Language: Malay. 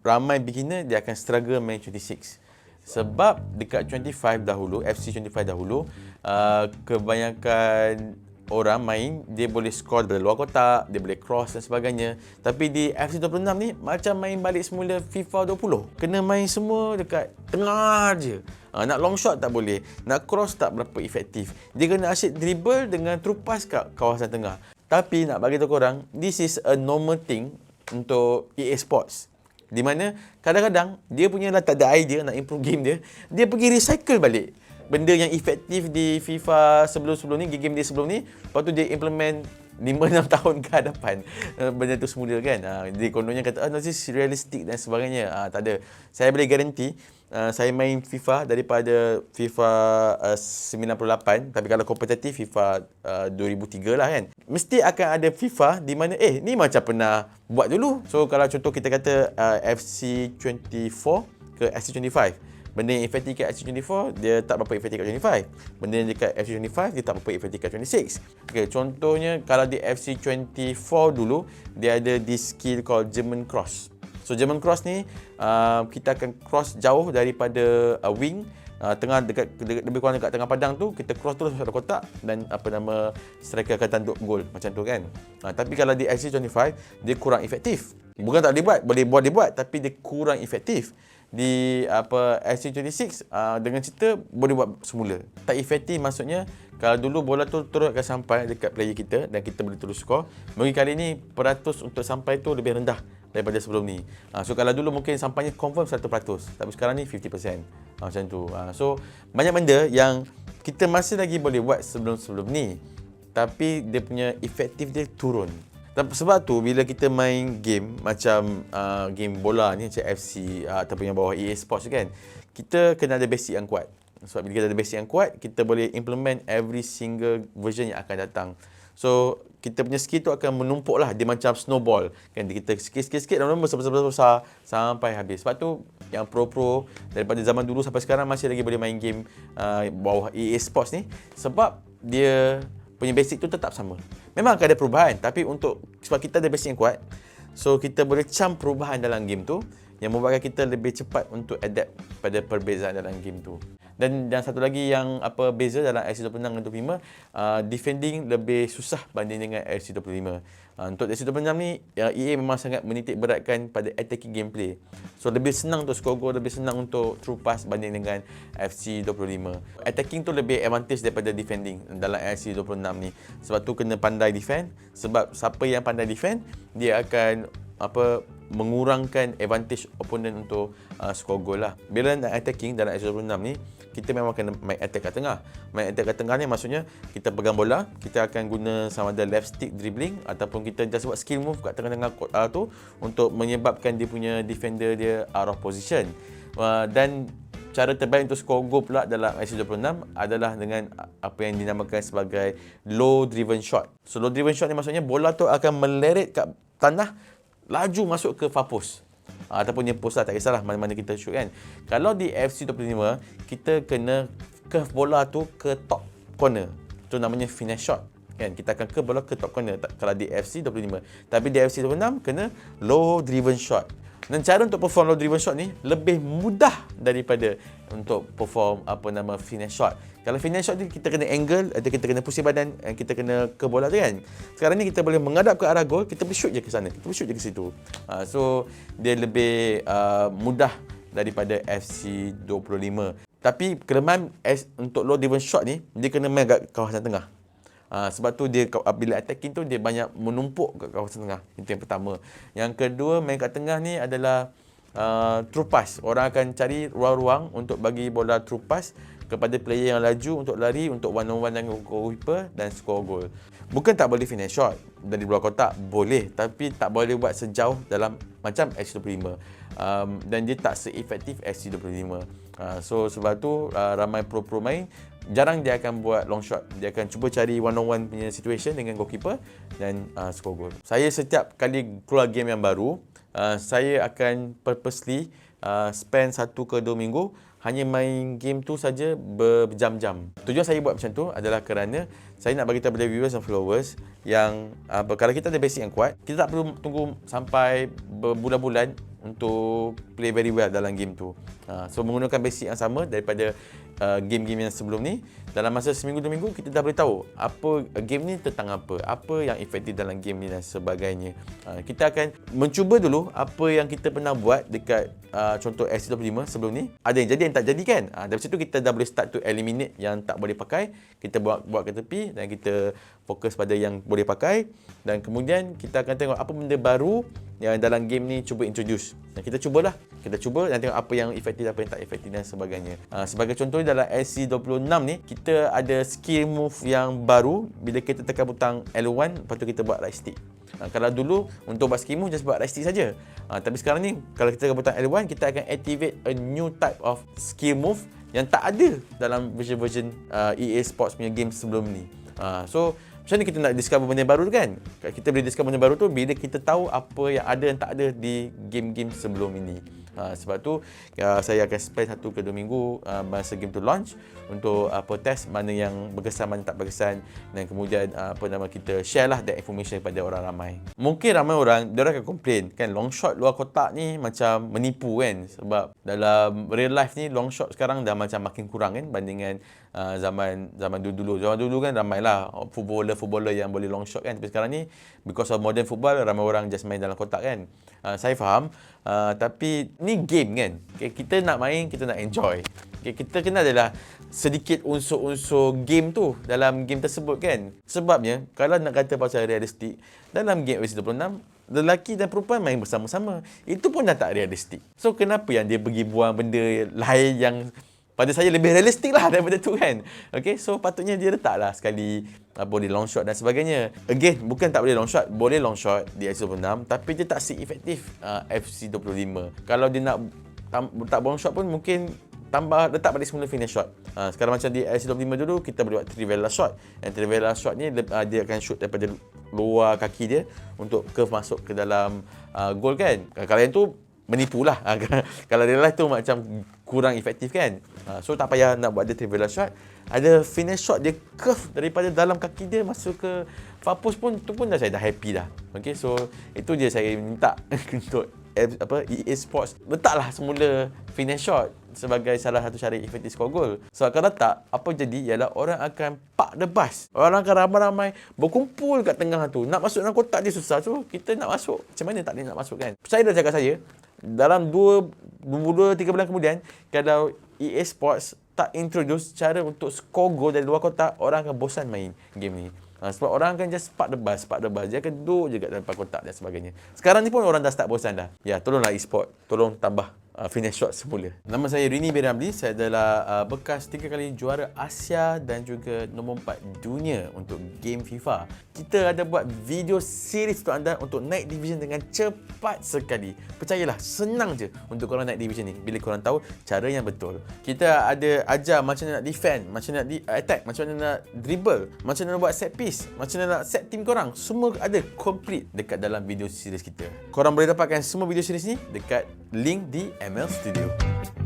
ramai beginner dia akan struggle main 26. Sebab dekat 25 dahulu, FC 25 dahulu, uh, kebanyakan orang main dia boleh score dari luar kotak, dia boleh cross dan sebagainya. Tapi di FC 26 ni macam main balik semula FIFA 20. Kena main semua dekat tengah je. Ha, nak long shot tak boleh. Nak cross tak berapa efektif. Dia kena asyik dribble dengan terupas kat kawasan tengah. Tapi nak bagi tahu korang, this is a normal thing untuk EA Sports. Di mana kadang-kadang dia punya lah tak ada idea nak improve game dia, dia pergi recycle balik benda yang efektif di FIFA sebelum-sebelum ni, game-game dia sebelum ni, lepas tu dia implement 5-6 tahun ke hadapan uh, benda tu semula kan. Uh, dia kononnya kata, ah, oh, this realistic dan sebagainya. Uh, tak ada. Saya boleh garanti, uh, saya main FIFA daripada FIFA uh, 98, tapi kalau kompetitif FIFA uh, 2003 lah kan. Mesti akan ada FIFA di mana, eh ni macam pernah buat dulu. So kalau contoh kita kata uh, FC24 ke FC25, Benda yang efektif kat FC24, dia tak berapa efektif kat 25. Benda yang dekat FC25, dia tak berapa efektif kat 26. Okay, contohnya kalau di FC24 dulu, dia ada this skill called German Cross. So German Cross ni, uh, kita akan cross jauh daripada uh, wing, uh, tengah dekat, dekat lebih kurang dekat tengah padang tu kita cross terus masuk kotak dan apa nama striker akan tanduk gol macam tu kan. Uh, tapi kalau di FC25 dia kurang efektif. Bukan tak boleh buat, boleh buat dia buat tapi dia kurang efektif di apa SC26 uh, dengan cerita boleh buat semula. Tak efektif maksudnya kalau dulu bola tu terus akan sampai dekat player kita dan kita boleh terus score. Mungkin kali ni peratus untuk sampai tu lebih rendah daripada sebelum ni. Uh, so kalau dulu mungkin sampainya confirm 100%, tapi sekarang ni 50%. Uh, macam tu. Uh, so banyak benda yang kita masih lagi boleh buat sebelum-sebelum ni. Tapi dia punya efektif dia turun. Sebab tu bila kita main game macam uh, game bola ni macam FC uh, ataupun yang bawah EA Sports kan, kita kena ada basic yang kuat. Sebab bila kita ada basic yang kuat, kita boleh implement every single version yang akan datang. So, kita punya skill tu akan menumpuk lah. Dia macam snowball. Kan? Kita sikit-sikit lama-lama besar-besar sampai habis. Sebab tu yang pro-pro daripada zaman dulu sampai sekarang masih lagi boleh main game uh, bawah EA Sports ni. Sebab dia punya basic tu tetap sama. Memang akan ada perubahan tapi untuk sebab kita ada basic yang kuat so kita boleh cam perubahan dalam game tu yang membuatkan kita lebih cepat untuk adapt pada perbezaan dalam game tu. Dan dan satu lagi yang apa beza dalam FC26 dan 25, uh, defending lebih susah banding dengan FC25. Uh, untuk FC26 ni uh, EA memang sangat menitik beratkan pada attacking gameplay. So lebih senang untuk score goal, lebih senang untuk true pass banding dengan FC25. Attacking tu lebih advantage daripada defending dalam FC26 ni. Sebab tu kena pandai defend. Sebab siapa yang pandai defend, dia akan apa mengurangkan advantage opponent untuk uh, score goal lah. Bila nak attacking dalam FC26 ni, kita memang kena main attack kat tengah. Main attack kat tengah ni maksudnya kita pegang bola, kita akan guna sama ada left stick dribbling ataupun kita just buat skill move kat tengah-tengah uh, tu untuk menyebabkan dia punya defender dia out of position. Uh, dan cara terbaik untuk score goal pula dalam FC26 adalah dengan apa yang dinamakan sebagai low driven shot. So low driven shot ni maksudnya bola tu akan meleret kat tanah laju masuk ke far uh, ataupun yang post lah tak kisahlah mana-mana kita shoot kan? Kalau di FC25 kita kena curve bola tu ke top corner. Tu namanya finish shot kan? Kita akan curve bola ke top corner. Kalau di FC25 tapi di FC26 kena low driven shot dan cara untuk perform low driven shot ni lebih mudah daripada untuk perform apa nama finish shot. Kalau finish shot ni kita kena angle atau kita kena pusing badan dan kita kena ke bola tu kan. Sekarang ni kita boleh menghadap ke arah gol, kita boleh shoot je ke sana. Kita boleh shoot je ke situ. Uh, so dia lebih uh, mudah daripada FC25. Tapi kelemahan untuk low driven shot ni dia kena main kat kawasan tengah. Uh, sebab tu dia bila attacking tu dia banyak menumpuk kat kawasan tengah. Itu yang pertama. Yang kedua main kat tengah ni adalah uh, true pass. Orang akan cari ruang-ruang untuk bagi bola true pass kepada player yang laju untuk lari untuk one on one dengan goalkeeper dan score goal. Bukan tak boleh finish shot dari luar kotak, boleh tapi tak boleh buat sejauh dalam macam FC25. Um, dan dia tak seefektif FC25. Uh, so sebab tu uh, ramai pro-pro main jarang dia akan buat long shot. Dia akan cuba cari one on one punya situation dengan goalkeeper dan uh, score goal. Saya setiap kali keluar game yang baru, uh, saya akan purposely uh, spend satu ke dua minggu hanya main game tu saja berjam-jam. Tujuan saya buat macam tu adalah kerana saya nak bagi kepada viewers dan followers yang uh, kalau kita ada basic yang kuat, kita tak perlu tunggu sampai berbulan-bulan untuk play very well dalam game tu. Uh, so menggunakan basic yang sama daripada uh, game-game yang sebelum ni dalam masa seminggu dua minggu kita dah boleh tahu apa uh, game ni tentang apa apa yang efektif dalam game ni dan sebagainya uh, kita akan mencuba dulu apa yang kita pernah buat dekat uh, contoh S25 sebelum ni ada yang jadi yang tak jadi kan? Uh, dari situ kita dah boleh start to eliminate yang tak boleh pakai. Kita buat buat ke tepi dan kita fokus pada yang boleh pakai. Dan kemudian kita akan tengok apa benda baru yang dalam game ni cuba introduce dan kita cubalah. Kita cuba dan tengok apa yang efektif apa yang tak efektif dan sebagainya. Uh, sebagai contoh dalam SC26 ni kita ada skill move yang baru bila kita tekan butang L1 lepas tu kita buat right stick. Uh, kalau dulu untuk buat skill move just buat right stick saja. Uh, tapi sekarang ni kalau kita tekan butang L1 kita akan activate a new type of skill move yang tak ada dalam version-version uh, EA Sports punya game sebelum ni. Uh, so macam mana kita nak discover benda baru tu kan? Kita boleh discover benda baru tu bila kita tahu apa yang ada dan tak ada di game-game sebelum ini. Ha, sebab tu ya, saya akan spend satu ke dua minggu uh, masa game tu launch untuk uh, test mana yang berkesan mana tak berkesan dan kemudian uh, apa nama kita share lah that information kepada orang ramai. Mungkin ramai orang dia orang akan complain kan long shot luar kotak ni macam menipu kan sebab dalam real life ni long shot sekarang dah macam makin kurang kan bandingkan uh, zaman zaman dulu-dulu. Zaman dulu kan ramailah footballer footballer yang boleh long shot kan tapi sekarang ni because of modern football ramai orang just main dalam kotak kan. Uh, saya faham uh, tapi ni game kan. Okay, kita nak main, kita nak enjoy. Okay, kita kena adalah sedikit unsur-unsur game tu dalam game tersebut kan. Sebabnya kalau nak kata pasal realistik dalam game OS26 lelaki dan perempuan main bersama-sama. Itu pun dah tak realistik. So kenapa yang dia pergi buang benda lain yang pada saya lebih realistik lah daripada tu kan. Okay, so patutnya dia letaklah sekali uh, boleh long shot dan sebagainya. Again, bukan tak boleh long shot, boleh long shot di FC26 tapi dia tak si efektif uh, FC25. Kalau dia nak tam, tak long shot pun mungkin tambah letak balik semula finish shot. Uh, sekarang macam di FC25 dulu kita boleh buat trivela shot. And trivela shot ni uh, dia akan shoot daripada luar kaki dia untuk curve masuk ke dalam uh, goal kan. Kalau yang tu menipulah. Kalau dia lah tu macam kurang efektif kan. Ha, so tak payah nak buat dia trivial shot. Ada finish shot dia curve daripada dalam kaki dia masuk ke far post pun tu pun dah saya dah happy dah. Okay so itu je saya minta untuk apa EA Sports letaklah semula finish shot sebagai salah satu cara efektif score goal. Sebab kalau tak, apa jadi ialah orang akan pak the bus. Orang akan ramai-ramai berkumpul kat tengah tu. Nak masuk dalam kotak dia susah. So, kita nak masuk. Macam mana tak boleh nak masuk kan? Percaya dah cakap saya, dalam 2 2 3 bulan kemudian kalau EA Sports tak introduce cara untuk score goal dari luar kotak, orang akan bosan main game ni. Ha, sebab orang akan just park the bus, park the bus. Dia akan duduk je kat dalam kotak dan sebagainya. Sekarang ni pun orang dah start bosan dah. Ya, tolonglah e-sport. Tolong tambah uh, finish shot semula. Nama saya Rini Ramli. Saya adalah uh, bekas tiga kali juara Asia dan juga nombor empat dunia untuk game FIFA. Kita ada buat video series untuk anda untuk naik division dengan cepat sekali. Percayalah, senang je untuk korang naik division ni bila korang tahu cara yang betul. Kita ada ajar macam mana nak defend, macam mana nak di- attack, macam mana nak dribble, macam mana nak buat set piece, macam mana nak set team korang. Semua ada complete dekat dalam video series kita. Korang boleh dapatkan semua video series ni dekat link di ML Studio.